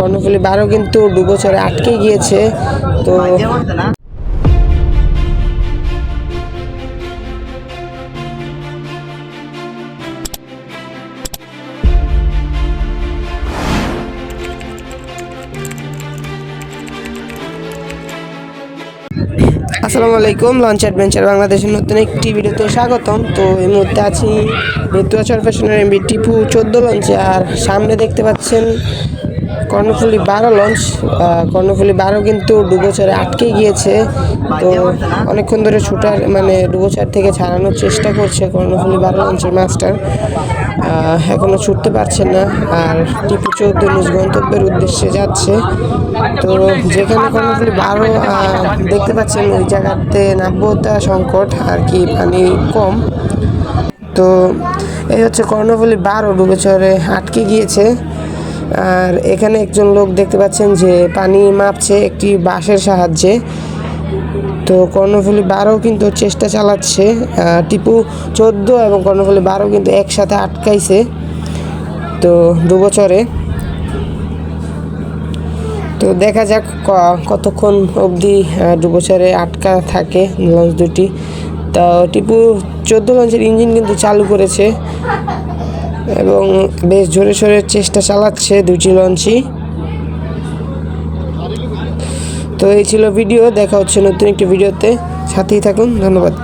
কর্ণফুলি বারো কিন্তু ডুবোচরে আটকে গিয়েছে, তো আসসালামু আলাইকুম লঞ্চ অ্যাডভেঞ্চার বাংলাদেশের নতুন একটি ভিডিওতে স্বাগতম। তো এই মুহূর্তে আছি বেতুয়াচর ফ্যাশনের এমবি টিপু চোদ্দ লঞ্চে আর সামনে দেখতে পাচ্ছেন কর্ণফুলি বারো লঞ্চ কর্ণফুলি বারো কিন্তু ডুবোচরে আটকে গিয়েছে। তো অনেকক্ষণ ধরে ছুটার মানে ডুবোচর থেকে ছাড়ানোর চেষ্টা করছে কর্ণফুলি বারো লঞ্চের মাস্টার এখনও ছুটতে পারছে না, আর টিপু চৌদ্দ নিজ গন্তব্যের উদ্দেশ্যে যাচ্ছে। তো যেখানে কর্ণফুলি বারো দেখতে পাচ্ছেন ওই জায়গাতে নাব্যতা সংকট, আর কি পানি কম। তো এই হচ্ছে কর্ণফুলি বারো ডুবেচরে আটকে গিয়েছে। আর এখানে একজন লোক দেখতে পাচ্ছেন যে পানি মাপছে একটি বাঁশের সাহায্যে। তো কর্ণফুলি বারো কিন্তু চেষ্টা চালাচ্ছে টিপু চোদ্দ এবং কর্ণফুলি বারো কিন্তু একসাথে আটকাইছে। তো দুবছরে তো দেখা যাক কতক্ষণ অবধি দুবছরে আটকা থাকে লঞ্চ দুটি। তো টিপু চোদ্দ লঞ্চের ইঞ্জিন কিন্তু চালু করেছে। এবং বেশ জোরে সোরে চেষ্টা চালাচ্ছে দুটি লঞ্চই। তো এই ছিল ভিডিও, দেখা হচ্ছে নতুন একটি ভিডিওতে। সাথেই থাকুন, ধন্যবাদ।